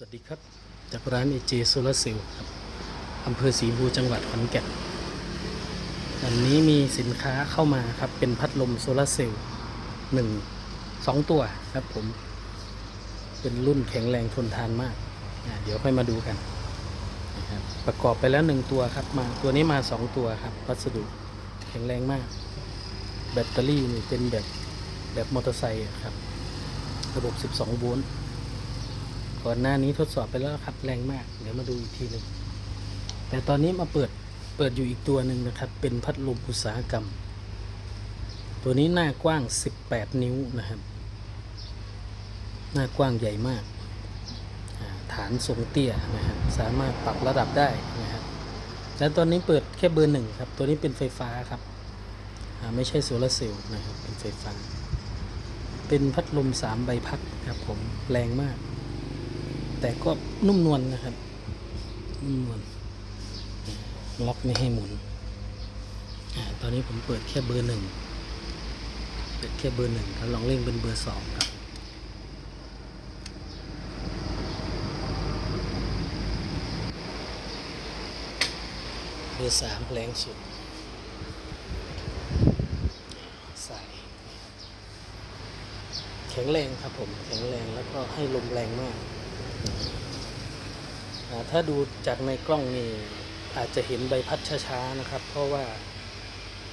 สวัสดีครับ จากร้านเอเจโซลาเซลครับอำเภอศรีบูจังหวัดขอนแก่นวันนี้มีสินค้าเข้ามาครับ เป็นพัดลมโซลาเซลล์หนึ่งสองตัวครับผม เป็นรุ่นแข็งแรงทนทานมาก เดี๋ยวค่อยมาดูกันนะครับประกอบไปแล้วหนึ่งตัวครับมาตัวนี้มาสองตัวครับวัสดุแข็งแรงมาก แบตเตอรี่นี่เป็นแบบแบบมอเตอร์ไซค์ครับ ระบบ 12 โวลต์ ก่อนหน้านี้ทดสอบไปแล้วครับแรงมาก เดี๋ยวมาดูอีกทีหนึ่งแต่ตอนนี้มาเปิดเปิดอยู่อีกตัวหนึ่งนะครับ เป็นพัดลมอุตสาหกรรม ตัวนี้หน้ากว้าง 18 นิ้วนะครับ หน้ากว้างใหญ่มาก ฐานทรงเตี้ยนะครับ สามารถปรับระดับได้นะครับและตอนนี้เปิดแค่เบอร์หนึ่งครับ ตัวนี้เป็นไฟฟ้าครับ ไม่ใช่โซลาร์เซลล์นะครับ เป็นไฟฟ้า เป็นพัดลมสามใบพัดครับผม แรงมาก แต่ก็นุ่มนวลนะครับ นุ่มนวลล็อกไม่ให้หมุนอตอนนี้ผมเปิดแค่เบอร์หนึ่งเปิดแค่เบอร์หนึ่งแล้วลองเร่งเป็นเบอร์สองครับเบอร์สามแรงสุดใส่แข็งแรงครับผม แข็งแรงแล้วก็ให้ลมแรงมาก ถ้าดูจากในกล้องนี่อาจจะเห็นใบพัดช้าๆนะครับ เพราะว่า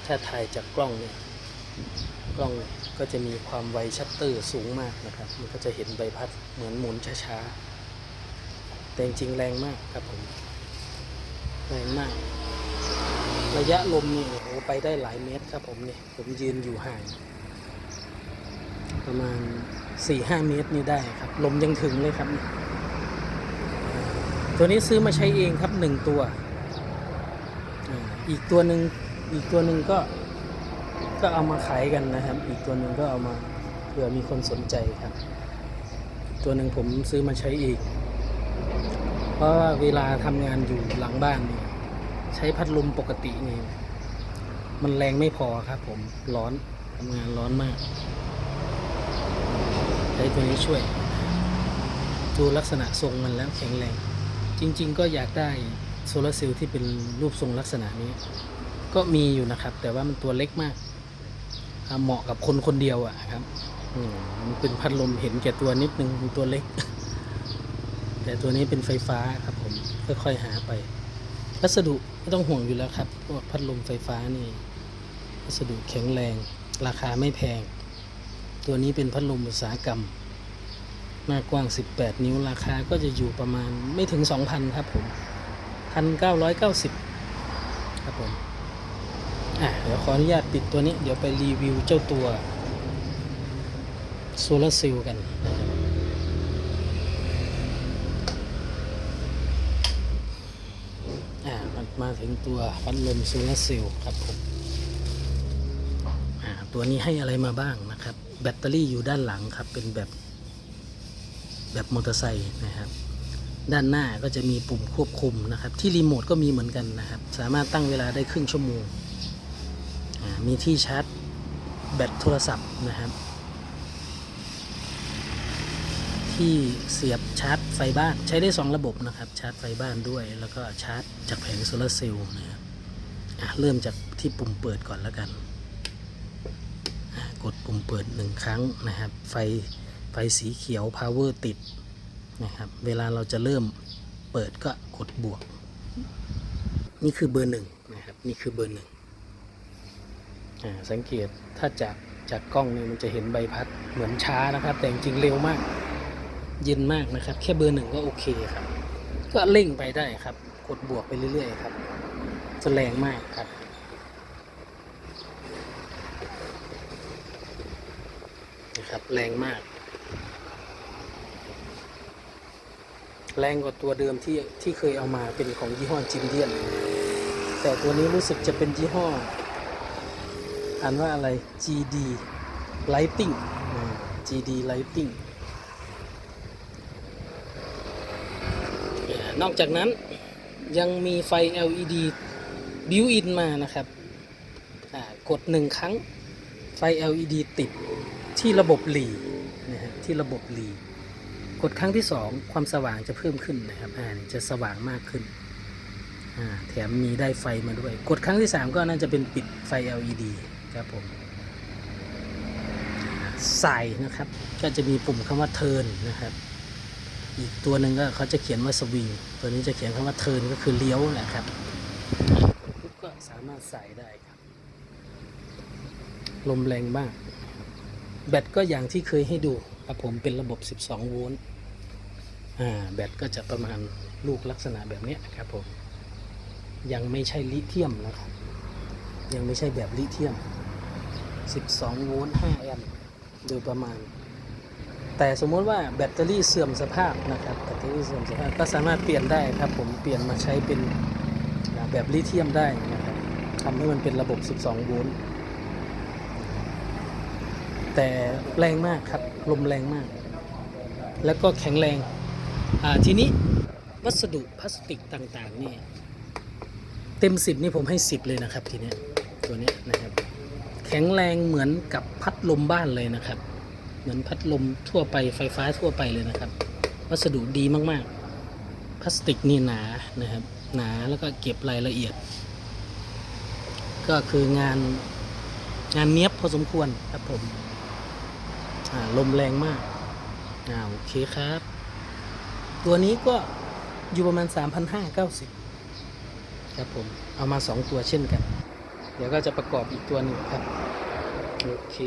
ถ้าถ่ายจากกล้องเนี่ยกล้องก็จะมีความไวชัตเตอร์สูงมากนะครับ มันก็จะเห็นใบพัดเหมือนหมุนช้าๆ แต่จริงแรงมากครับผมแรงมาก ระยะลมนี่โอ้โหไปได้หลายเมตรครับผมเนี่ยผมยืนอยู่ห่าง ประมาณ4-5 เมตรนี่ได้ครับ ลมยังถึงเลยครับ ตัวนี้ซื้อมาใช้เองครับหนึ่งตัว อีกตัวหนึ่งอีกตัวหนึ่งก็ก็เอามาขายกันนะครับ อีกตัวหนึ่งก็เอามาเผื่อมีคนสนใจครับ ตัวหนึ่งผมซื้อมาใช้เองเพราะว่าเวลาทำงานอยู่หลังบ้านนี่ใช้พัดลมปกตินี่มันแรงไม่พอครับ ผมร้อนทำงานร้อนมากใช้ตัวนี้ช่วย ดูลักษณะทรงมันแล้วแข็งแรง จริง ๆ ก็อยากได้โซลาร์เซลล์ที่เป็นรูปทรงลักษณะนี้ ก็มีอยู่นะครับ แต่ว่ามันตัวเล็กมาก เหมาะกับคนคนเดียวอะครับอืมมันเป็นพัดลมเห็นแก่ตัวนิดนึงมันตัวเล็ก แต่ตัวนี้เป็นไฟฟ้าครับผมค่อยๆหาไปวัสดุไม่ต้องห่วงอยู่แล้วครับพวกพัดลมไฟฟ้านี่วัสดุแข็งแรง ราคาไม่แพง ตัวนี้เป็นพัดลมอุตสาหกรรม หน้ากว้าง 18 นิ้วราคาก็จะอยู่ประมาณไม่ถึง 2,000 ครับผม1,990 ครับผมอะเดี๋ยวขออนุญาตปิดตัวนี้ เดี๋ยวไปรีวิวเจ้าตัวโซลาร์เซลล์กันอ่ามาถึงตัวพัดลมโซลาร์เซลล์ครับผมอ่าตัวนี้ให้อะไรมาบ้างนะครับ แบตเตอรี่อยู่ด้านหลังครับ เป็นแบบ แบบมอเตอร์ไซค์นะครับ ด้านหน้าก็จะมีปุ่มควบคุมนะครับ ที่รีโมทก็มีเหมือนกันนะครับ สามารถตั้งเวลาได้ครึ่งชั่วโมง มีที่ชาร์จแบตโทรศัพท์นะครับ ที่เสียบชาร์จไฟบ้านใช้ได้ 2 ระบบนะครับ ชาร์จไฟบ้านด้วย แล้วก็ชาร์จจากแผงโซลาร์เซลล์นะครับอะเริ่มจากที่ปุ่มเปิดก่อนแล้วกัน กดปุ่มเปิดหนึ่งครั้งนะครับ ไฟ ฟสีเขียว power ติดนะครับ เวลาเราจะเริ่มเปิดก็กดบวก นี่คือเบอร์หนึ่งนะครับ นี่คือเบอร์หนึ่งสังเกตถ้าจากจากกล้องนี่มันจะเห็นใบพัดเหมือนช้านะครับ แต่จริงเร็วมาก เย็นมากนะครับ แค่เบอร์หนึ่งก็โอเคครับ ก็เร่งไปได้ครับ กดบวกไปเรื่อยๆครับจะแรงมากครับนะครับแรงมาก แรงกว่าตัวเดิมที่ที่เคยเอามาเป็นของยี่ห้อจินเดียน แต่ตัวนี้รู้สึกจะเป็นยี่ห้อ อ่านว่าอะไร GD Lighting GD Lighting นอกจากนั้นยังมีไฟ LED built in มานะครับกดหนึ่งครั้งไฟ LED ติดที่ระบบหลีนะฮะที่ระบบหลี กดครั้งที่สองความสว่างจะเพิ่มขึ้นนะครับอ่านจะสว่างมากขึ้นอ่าแถมมีได้ไฟมาด้วย กดครั้งที่สามก็น่าจะเป็นปิดไฟ LED ครับผมใส่นะครับ ก็จะมีปุ่มคำว่า turn นะครับ อีกตัวหนึ่งก็เขาจะเขียนว่าสวิงตัวนี้จะเขียนคำว่า turn ก็คือเลี้ยวแหละครับกดปุ๊บก็สามารถใส่ได้ครับ ลมแรงมาก แบตก็อย่างที่เคยให้ดู ครับผมเป็นระบบ 12 โวลต์แบตก็จะประมาณลูกลักษณะแบบนี้ครับผม ยังไม่ใช่ลิเธียมนะครับ ยังไม่ใช่แบบลิเธียม 12 โวลต์ 5 แอมป์โดยประมาณ แต่สมมติว่าแบตเตอรี่เสื่อมสภาพนะครับแบตเตอรี่เสื่อมสภาพก็สามารถเปลี่ยนได้ครับผมเปลี่ยนมาใช้เป็นแบบลิเธียมได้นะครับทำให้มันเป็นระบบ 12 โวลต์ แต่แรงมากครับ ลมแรงมาก แล้วก็แข็งแรงทีนี้วัสดุพลาสติกต่างๆนี่เต็มสิบนี่ผมให้สิบเลยนะครับทีนี้ตัวนี้นะครับ แข็งแรงเหมือนกับพัดลมบ้านเลยนะครับ เหมือนพัดลมทั่วไปไฟฟ้าทั่วไปเลยนะครับ วัสดุดีมากๆ พลาสติกนี่หนานะครับ หนาแล้วก็เก็บรายละเอียด ก็คืองานงานเนี้ยบพอสมควรครับผม ลมแรงมากอ่าโอเคครับ ตัวนี้ก็อยู่ประมาณ 3,590 ครับผม เอามา 2 ตัวเช่นกัน เดี๋ยวก็จะประกอบอีกตัวหนึ่งครับ โอเค